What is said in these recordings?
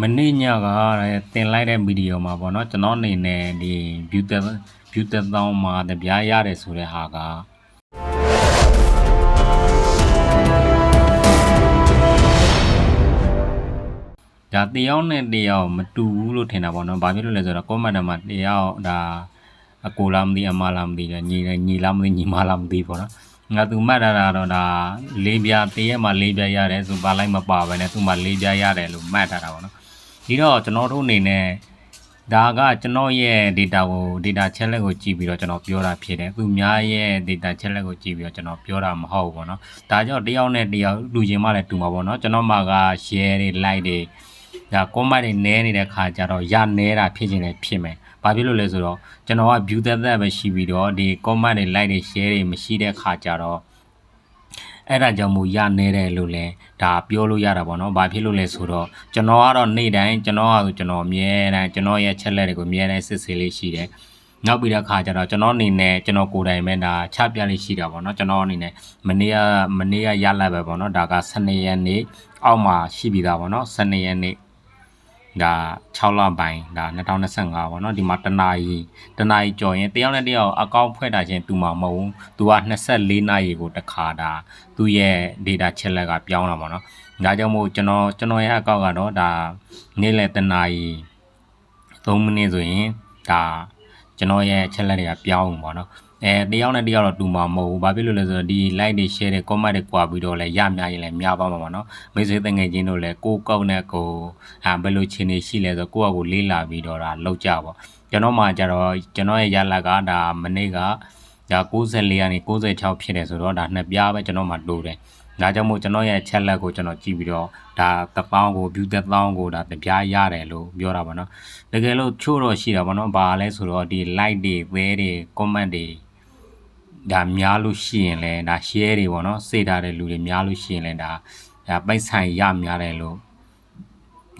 မနေ့ညကတင်လိုက်တဲ့ဗီဒီယိုမှာပေါ့နော်ကျွန်တော်အနေနဲ့ဒီ view တက် view တက်တောင်းမှာတပြားရတယ်ဆိုတဲ့ဟာကဒါတယောက်နဲ့တယောက်မတူဘူးလို့ထင်တာပေါ့နော်။ဘာဖြစ်လို့လဲဆိုတော့ comment ထဲမှာတယောက်ဒါအကိုလားမသိအမလားမသိတယ်ညီတယ်ညီလားမသိညီမလားမသိပေါ့နော်။ငါသူမှတ်ထားတာတော့ဒါလေးပြားတရက်မှာလေးပြားရတယ်ဆိုပါလိုက်မပါဘဲနဲ့သူမှလေးပြားရတယ်လို့မှတ်ထားတာပေါ့နော်။ ဒီတော့ကျွန်တော်တို့အနေနဲ့ဒါကကျွန်တော်ရဲ့ data ကို data challenge ကိုကြည့်ပြီးတော့ကျွန်တော်ပြောတာဖြစ်တယ်။သူများရဲ့ data challenge ကိုကြည့်ပြီးတော့ကျွန်တော်ပြောတာမဟုတ်ဘူးပေါ့နော်။ဒါကြောင့်တယောက်နဲ့တယောက်လူချင်းမှလည်းတူမှာပေါ့နော်။ကျွန်တော်မှာက share တွေ like တွေဒါ comment တွေနည်းနေတဲ့ခါကျတော့ရနေတာဖြစ်ခြင်းလည်းဖြစ်မယ်။ဘာဖြစ်လို့လဲဆိုတော့ကျွန်တော်က view သက်သက်ပဲရှိပြီးတော့ဒီ comment တွေ like တွေ share တွေမရှိတဲ့ခါကျတော့ အဲ့ဒါကြောင့်မို့ရနေတယ်လို့လဲဒါပြောလို့ရတာပေါ့နော်။ဘာဖြစ်လို့လဲဆိုတော့ကျွန်တော်ကတော့နေ့တိုင်းကျွန်တော်ကဆိုကျွန်တော်အမြဲတမ်းကျွန်တော်ရဲ့ချက်လက်တွေကိုအမြဲတမ်းစစ်ဆေးလေးရှိတယ်။နောက်ပြီးတဲ့ခါကျတော့ကျွန်တော်အနေနဲ့ကျွန်တော်ကိုယ်တိုင်ပဲဒါချပြလေးရှိတာပေါ့နော်ကျွန်တော်အနေနဲ့မနေ့ကမနေ့ကရလိုက်ပဲပေါ့နော်ဒါက12ရက်နေ့အောက်မှာရှိပြီးသားပေါ့နော်12ရက်နေ့ ဒါ6လပိုင်းဒါ2025ပေါ့နော်ဒီမှာတနာရီတနာရီကြော်ရင်တယောက်နဲ့တယောက်အကောင့်ဖွဲ့တာချင်းတူမှာမဟုတ်ဘူးသူက24နာရီကိုတစ်ခါဒါသူ့ရဲ့ data ချက်လက်ကပြောင်းတာပေါ့နော်ဒါကြောင့်မို့ကျွန်တော်ကျွန်တော်ရဲ့အကောင့်ကတော့ဒါနေ့လယ်တနာရီ3မိနစ်ဆိုရင်ဒါကျွန်တော်ရဲ့ချက်လက်တွေကပြောင်းအောင်ပေါ့နော် အဲတယောက်နဲ့တယောက်တော့တူမှာမဟုတ်ဘူးဘာဖြစ်လို့လဲဆိုတော့ဒီ like တွေ share တွေ comment တွေကွာပြီးတော့လဲရများရင်လည်းများပါမှာပေါ့နော်မိတ်ဆွေတငယ်ချင်းတို့လည်းကိုကောက်နဲ့ကိုဟာဘယ်လိုခြေနေရှိလဲဆိုကိုယ့်အကိုလေးလာပြီးတော့ဒါလောက်ကြပေါ့ကျွန်တော်မှကြတော့ကျွန်တော်ရဲ့ရလက်ကဒါမနေ့ကဒါ94ကနေ96ဖြစ်တယ်ဆိုတော့ဒါနှစ်ပြားပဲကျွန်တော်မှလိုတယ်ဒါကြောင့်မို့ကျွန်တော်ရဲ့ chat လက်ကိုကျွန်တော်ကြည့်ပြီးတော့ဒါတစ်ပေါင်းကို view တစ်ပေါင်းကိုဒါတပြားရတယ်လို့ပြောတာပေါ့နော်တကယ်လို့ချို့တော့ရှိတာပေါ့နော်ဘာလဲဆိုတော့ဒီ like တွေ share တွေ comment တွေ ဒါများလို့ရှိရင်လည်းဒါ share တွေပေါ့နော်စေထားတဲ့လူတွေများလို့ရှိရင်လည်းဒါဒါပိုက်ဆိုင်ရများတယ်လို့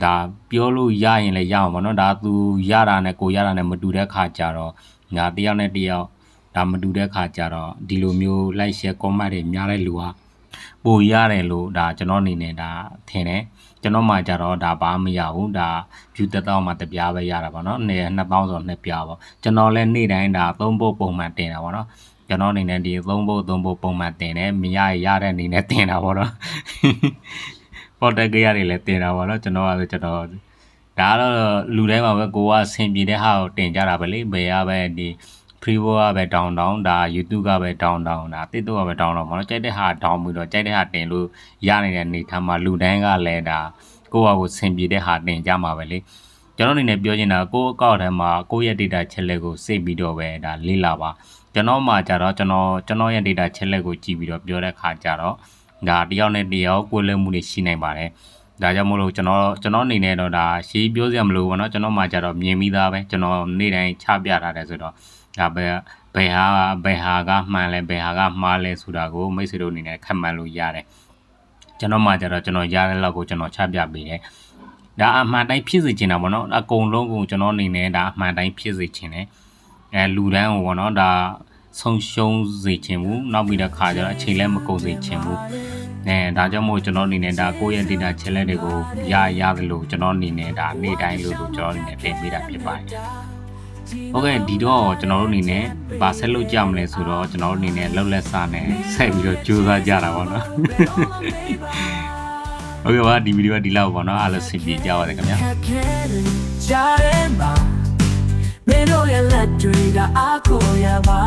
ဒါပြောလို့ရရင်လည်းရအောင်ပေါ့နော်ဒါသူရတာနဲ့ကိုရတာနဲ့မတူတဲ့ခါကြတော့ညာတယောက်နဲ့တယောက်ဒါမတူတဲ့ခါကြတော့ဒီလိုမျိုး like share comment တွေများတဲ့လူကပိုရတယ်လို့ဒါကျွန်တော်အနေနဲ့ဒါထင်တယ်ကျွန်တော်မှကြတော့ဒါဘာမရဘူးဒါ view တက်တော့မှတပြားပဲရတာပေါ့နော်နေ2000ဆိုနှစ်ပြားပေါ့ကျွန်တော်လည်းနေ့တိုင်းဒါသုံးဖို့ပုံမှန်တင်တာပေါ့နော် ကျွန်တော်အနေနဲ့ဒီသုံးဖို့သုံးဖို့ပုံမှန်တင်တယ်မရရတဲ့အနေနဲ့တင်တာပေါ့နော်ပေါ်တက်ကြရတယ်လည်းတင်တာပေါ့နော်ကျွန်တော်ကလည်းကျွန်တော်ဒါကတော့လူတိုင်းမှာပဲကိုကဆင်ပြေတဲ့ဟာကိုတင်ကြတာပဲလေဘယ်ရပဲဒီ Freevo ကပဲ down down ဒါ YouTube ကပဲ down down ဒါ TikTok ကပဲ down down ပေါ့နော်ကြိုက်တဲ့ဟာ down ပြီးတော့ကြိုက်တဲ့ဟာတင်လို့ရနေတဲ့အနေထားမှာလူတိုင်းကလည်းဒါကိုယ့်ဟာကိုဆင်ပြေတဲ့ဟာတင်ကြမှာပဲလေ ကျွန်တော်အနေနဲ့ပြောချင်တာကိုယ့်အကောင့်ထဲမှာကိုယ့်ရဲ့ data ချက်လက်ကိုစိတ်ပြီးတော့ပဲဒါလေးလာပါကျွန်တော်မှကြတော့ကျွန်တော်ကျွန်တော်ရဲ့ data ချက်လက်ကိုကြည့်ပြီးတော့ပြောတဲ့ခါကြတော့ဒါတယောက်နဲ့တယောက်ကိုယ်လက်မှုတွေရှိနိုင်ပါတယ်ဒါကြောင့်မို့လို့ကျွန်တော်ကျွန်တော်အနေနဲ့တော့ဒါရှေးပြောစရာမလိုဘူးเนาะကျွန်တော်မှကြတော့မြင်ပြီးသားပဲကျွန်တော်နေ့တိုင်းချပြထားတယ်ဆိုတော့ဒါပဲဘယ်ဟာဘယ်ဟာကမှန်လဲဘယ်ဟာကမှားလဲဆိုတာကိုမိတ်ဆွေတို့အနေနဲ့ခက်မှန်လို့ရတယ်ကျွန်တော်မှကြတော့ကျွန်တော်ရတဲ့လောက်ကိုကျွန်တော်ချပြပေးတယ် ဒါအမှန်တိုင်းဖြစ်စေချင်တာပေါ့နော်အကုန်လုံးကိုကျွန်တော်အနေနဲ့ဒါအမှန်တိုင်းဖြစ်စေချင်တယ်အဲလူတန်းကိုပေါ့နော်ဒါဆုံးရှုံးစေချင်ဘူးနောက်ပြီးတော့ခါကျတော့အချိန်လည်းမကုန်စေချင်ဘူးအဲဒါကြောင့်မို့ကျွန်တော်အနေနဲ့ဒါကိုယ့်ရဲ့ data ချက်လက်တွေကိုရရတယ်လို့ကျွန်တော်အနေနဲ့ဒါနေ့တိုင်းလို့လို့ကျွန်တော်အနေနဲ့တင်ပေးတာဖြစ်ပါတယ်ဟုတ်ကဲ့ဒီတော့ကျွန်တော်တို့အနေနဲ့ဗာဆက်လုပ်ကြမလဲဆိုတော့ကျွန်တော်တို့အနေနဲ့လောက်လက်စားနဲ့ဆက်ပြီးတော့ကြိုးစားကြတာပေါ့နော် ဟုတ်ကဲ့ပါဒီဗီဒီယိုကဒီလောက်ပေါ့နော်အားလုံးဆင်ပြေကြပါစေခင်ဗျာကြားထဲမှာမင်းတို့ရဲ့လက်တွေကအာကိုရပါ